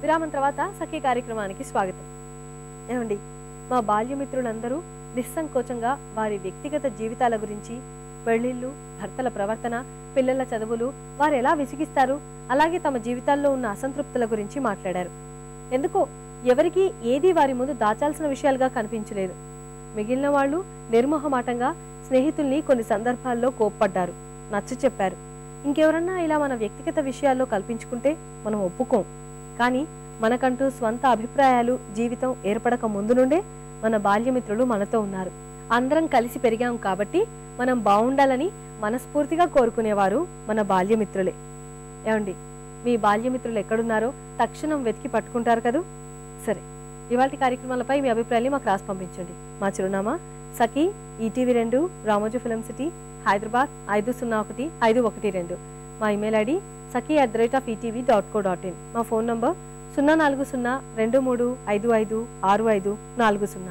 విరామం తర్వాత సఖీ కార్యక్రమానికి స్వాగతం. ఏమండి మా బాల్యమిత్రులందరూ నిస్సంకోచంగా వారి వ్యక్తిగత జీవితాల గురించి పెళ్ళిళ్ళు భర్తల ప్రవర్తన పిల్లల చదువులు వారు ఎలా విసిగిస్తారు అలాగే తమ జీవితాల్లో ఉన్న అసంతృప్తుల గురించి మాట్లాడారు. ఎందుకో ఎవరికీ ఏది వారి ముందు దాచాల్సిన విషయాలుగా కనిపించలేదు. మిగిలిన వాళ్ళు నిర్మోహమాటంగా స్నేహితుల్ని కొన్ని సందర్భాల్లో కోప్పడ్డారు నచ్చ చెప్పారు ఇంకెవరన్నా ఇలా మన వ్యక్తిగత విషయాల్లో కల్పించుకుంటే మనం ఒప్పుకోం. కానీ మనకంటూ స్వంత అభిప్రాయాలు జీవితం ఏర్పడక ముందు నుండే మన బాల్యమిత్రులు మనతో ఉన్నారు. అందరం కలిసి పెరిగాం కాబట్టి మనం బాగుండాలని మనస్ఫూర్తిగా కోరుకునేవారు మన బాల్యమిత్రులే. ఏమండి? మీ బాల్యమిత్రులు ఎక్కడున్నారో తక్షణం వెతికి పట్టుకుంటారు కదూ? సరే ఇవాటి కార్యక్రమాలపై మీ అభిప్రాయాన్ని మాకు రాసి పంపించండి. మా చిరునామా సఖీ ఈటీవీ రెండు రామోజీ ఫిలిం సిటీ హైదరాబాద్ ఐదు సున్నా ఒకటి ఐదు ఒకటి రెండు. మా email ID Sakhi at the rate of ETV dot co dot in. మా ఫోన్ నంబర్ సున్నా నాలుగు సున్నా రెండు మూడు ఐదు ఐదు ఆరు ఐదు నాలుగు సున్నా.